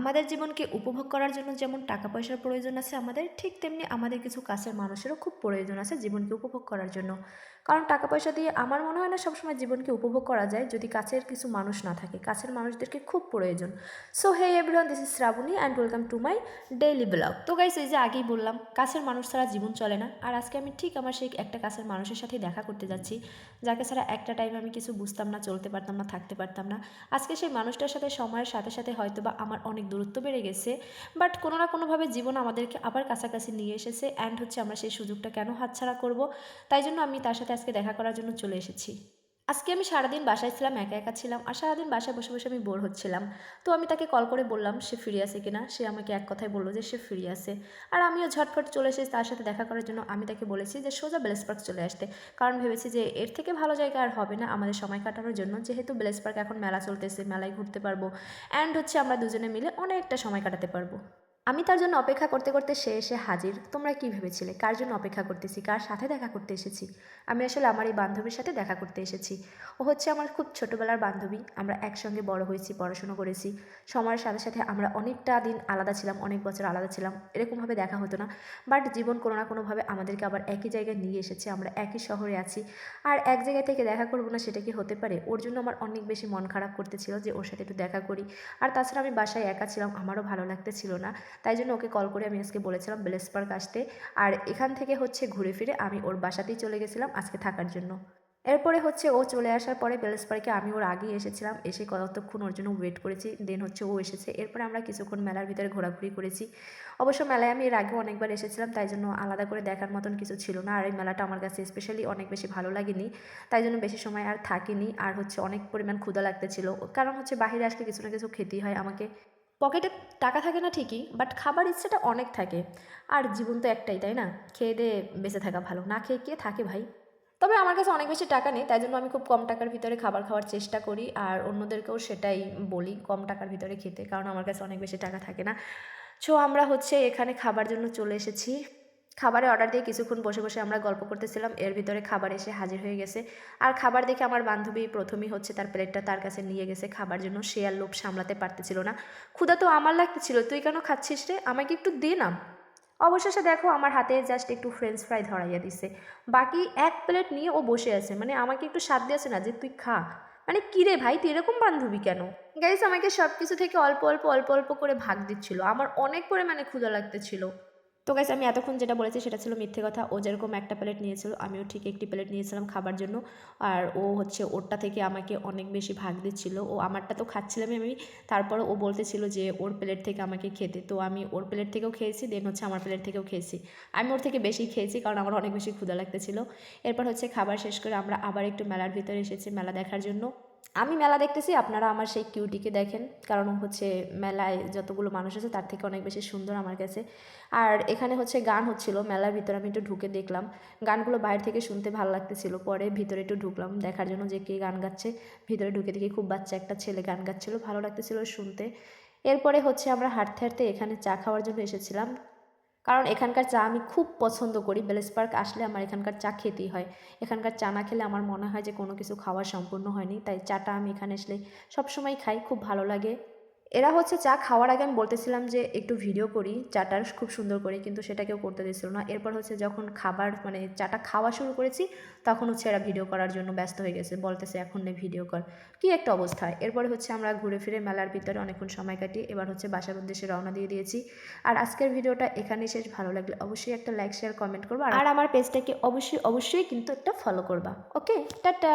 আমাদের জীবনকে উপভোগ করার জন্য যেমন টাকা পয়সার প্রয়োজন আছে, আমাদের ঠিক তেমনি আমাদের কিছু কাছের মানুষেরও খুব প্রয়োজন আছে জীবনকে উপভোগ করার জন্য। কারণ টাকা পয়সা দিয়ে আমার মনে হয় না সবসময় জীবনকে উপভোগ করা যায় যদি কাছের কিছু মানুষ না থাকে। কাছের মানুষদেরকে খুব প্রয়োজন। So hey everyone this is Shrabani and welcome to my daily blog তো গাইস এই যে আগেই বললাম, কাছের মানুষ ছাড়া জীবন চলে না। আর আজকে আমি ঠিক আমার সেই একটা কাছের মানুষের সাথে দেখা করতে যাচ্ছি, যাকে ছাড়া একটা টাইম আমি কিছু বুঝতাম না, চলতে পারতাম না, থাকতে পারতাম না। আজকে সেই মানুষটার সাথে সময়ের সাথে সাথে হয়তো বা আমার অনেক দূরত্ব বেড়ে গেছে বাট কোনো না কোনোভাবে জীবন আমাদেরকে আবার কাছাকাছি নিয়ে এসেছে অ্যান্ড হচ্ছে আমরা সেই সুযোগটা কেন হাতছাড়া করব, তাই জন্য আমি তার সাথে আজকে দেখা করার জন্য চলে এসেছি। আজকে আমি সারাদিন বাসায় ছিলাম, একা একা ছিলাম আর সারাদিন বাসায় বসে বসে আমি বোর হচ্ছিলাম। তো আমি তাকে কল করে বললাম, সে ফিরে আসে কিনা? সে আমাকে এক কথায় বলল যে, সে ফিরে আসে। আর আমিও ঝটফট চলে এসেছি তার সাথে দেখা করার জন্য। আমি তাকে বলেছি যে, সোজা বেলেস পার্ক চলে আসতে। কারণ ভেবেছি যে, এর থেকে ভালো জায়গা আর হবে না আমাদের সময় কাটানোর জন্য। যেহেতু বেলেস পার্ক এখন মেলা চলতেছে, মেলায় ঘুরতে পারব। অ্যান্ড হচ্ছে আমরা দুজনে মিলে অনেকটা সময় কাটাতে পারব। আমি তার জন্য অপেক্ষা করতে করতে সে এসে হাজির। তোমরা কি ভেবেছিলে? কার জন্য অপেক্ষা করতেছি? কার সাথে দেখা করতে এসেছি? আমি আসলে আমার এই বান্ধবীর সাথে দেখা করতে এসেছি। ও হচ্ছে আমার খুব ছোটোবেলার বান্ধবী। আমরা একসঙ্গে বড় হয়েছি, পড়াশুনো করেছি। সময়ের সাথে সাথে আমরা অনেকটা দিন আলাদা ছিলাম, অনেক বছর আলাদা ছিলাম। এরকমভাবে দেখা হতো না। বাট জীবন কোনো না কোনোভাবে আমাদেরকে আবার একই জায়গায় নিয়ে এসেছে। আমরা একই শহরে আছি। আর এক জায়গা থেকে দেখা করব না সেটা কি হতে পারে? ওর জন্য আমার অনেক বেশি মন খারাপ করতেছিল যে ওর সাথে একটু দেখা করি। আর তাছাড়া আমি বাসায় একা ছিলাম। আমারও ভালো লাগতেছিল না। তাই জন্য ওকে কল করে আমি আজকে বলেছিলাম বেলেস পার্ক আসতে। আর এখান থেকে হচ্ছে ঘুরে ফিরে আমি ওর বাসাতেই চলে গেছিলাম আজকে থাকার জন্য। এরপরে হচ্ছে ও চলে আসার পরে বেলেস পার্কে আমি ওর আগেই এসেছিলাম। এসে কতক্ষণ ওর জন্য ওয়েট করেছি, দেন হচ্ছে ও এসেছে। এরপরে আমরা কিছুক্ষণ মেলার ভিতরে ঘোরাঘুরি করেছি। অবশ্য মেলায় আমি এর আগেও অনেকবার এসেছিলাম, তাই জন্য আলাদা করে দেখার মতন কিছু ছিল না। আর এই মেলাটা আমার কাছে স্পেশালি অনেক বেশি ভালো লাগেনি, তাই জন্য বেশি সময় আর থাকিনি। আর হচ্ছে অনেক পরিমাণ ক্ষুধা লাগতেছিল। কারণ হচ্ছে বাইরে আসলে কিছু না কিছু খেতেই হয় আমাকে। পকেটে টাকা থাকে না ঠিকই বাট খাবার ইচ্ছেটা অনেক থাকে। আর জীবন তো একটাই, তাই না? খেয়ে দিয়ে বেঁচে থাকা ভালো। না খেয়ে কে থাকে ভাই? তবে আমার কাছে অনেক বেশি টাকা নেই, তাই জন্য আমি খুব কম টাকার ভিতরে খাবার খাওয়ার চেষ্টা করি, আর অন্যদেরকেও সেটাই বলি, কম টাকার ভিতরে খেতে, কারণ আমার কাছে অনেক বেশি টাকা থাকে না। সো আমরা হচ্ছে এখানে খাবার জন্য চলে এসেছি। খাবারে অর্ডার দিয়ে কিছুক্ষণ বসে বসে আমরা গল্প করতেছিলাম। এর ভিতরে খাবার এসে হাজির হয়ে গেছে। আর খাবার দেখে আমার বান্ধবী প্রথমেই হচ্ছে তার প্লেটটা তার কাছে নিয়ে গেছে। খাবার জন্য সে আর লোভ সামলাতে পারতেছিল না। ক্ষুধা তো আমার লাগতেছিল, তুই কেন খাচ্ছিস রে? আমাকে একটু দে না। অবশেষে দেখো আমার হাতে জাস্ট একটু ফ্রেঞ্চ ফ্রাই ধরাইয়া দিছে। বাকি এক প্লেট নিয়ে ও বসে আছে। মানে আমাকে একটু স্বাদ দিয়েছে না যে তুই খা। মানে কিরে ভাই, তুই এরকম বান্ধবী কেন? গাইস আমাকে সব কিছু থেকে অল্প অল্প অল্প অল্প করে ভাগ দিচ্ছিল। আমার অনেক পরিমাণে ক্ষুধা লাগতেছিল। তো গাইস আমি এতক্ষণ যেটা বলেছি সেটা ছিল মিথ্যে কথা। ও যেরকম একটা প্লেট নিয়েছিল, আমিও ঠিক একটি প্লেট নিয়েছিলাম খাবার জন্য। আর ও হচ্ছে ওরটা থেকে আমাকে অনেক বেশি ভাগ দিচ্ছিল। ও আমারটা তো খাচ্ছিলামই আমি। তারপরে ও বলতেছিল যে ওর প্লেট থেকে আমাকে খেতে। তো আমি ওর প্লেট থেকেও খেয়েছি দেন হচ্ছে আমার প্লেট থেকেও খেয়েছি। আমি ওর থেকে বেশি খেয়েছি কারণ আমার অনেক বেশি ক্ষুধা লাগতেছিল। এরপর হচ্ছে খাবার শেষ করে আমরা আবার একটু মেলার ভিতরে এসেছি, মেলা দেখার জন্য। আমি মেলা দেখতেছি, আপনারা আমার সেই কিউটিকে দেখেন। কারণ হচ্ছে মেলায় যতগুলো মানুষ আছে, তার থেকে অনেক বেশি সুন্দর আমার কাছে। আর এখানে হচ্ছে গান হচ্ছিল, মেলার ভিতরে আমি একটু ঢুকে দেখলাম। গানগুলো বাইরে থেকে শুনতে ভালো লাগতেছিল, পরে ভিতরে একটু ঢুকলাম, দেখার জন্য যে কে গান গাচ্ছে। ভিতরে ঢুকে দেখি খুব বাচ্চা একটা ছেলে গান গাচ্ছিল, ভালো লাগতেছিল শুনতে। এরপরে হচ্ছে আমরা হাঁটতে হাঁটতে এখানে চা খাওয়ার জন্য এসেছিলাম। কারণ এখানকার চা আমি খুব পছন্দ করি। বেলেস পার্ক আসলে আমার এখানকার চা খেতেই হয়। এখানকার চা না খেলে আমার মনে হয় যে কোনো কিছু খাওয়া সম্পূর্ণ হয়নি। তাই চাটা আমি এখানে আসলে সবসময় খাই, খুব ভালো লাগে। এরা হচ্ছে চা খাওয়ার আগে আমি বলতেছিলাম যে একটু ভিডিও করি চাটার খুব সুন্দর করে, কিন্তু সেটা কেউ করতে দিচ্ছিল না। এরপর হচ্ছে যখন খাবার মানে চাটা খাওয়া শুরু করেছি, তখন হচ্ছে এরা ভিডিও করার জন্য ব্যস্ত হয়ে গেছে, বলতেছে এখন নে ভিডিও কর। কি একটা অবস্থা। এরপর হচ্ছে আমরা ঘুরে ফিরে মেলার ভিতরে অনেকক্ষণ সময় কাটিয়ে এবার হচ্ছে বাসার উদ্দেশ্যে রওনা দিয়ে দিয়েছি। আর আজকের ভিডিওটা এখানেই শেষ। ভালো লাগলে অবশ্যই একটা লাইক শেয়ার কমেন্ট করবা। আর আমার পেজটাকে অবশ্যই অবশ্যই কিন্তু একটা ফলো করবা। ওকে টাটা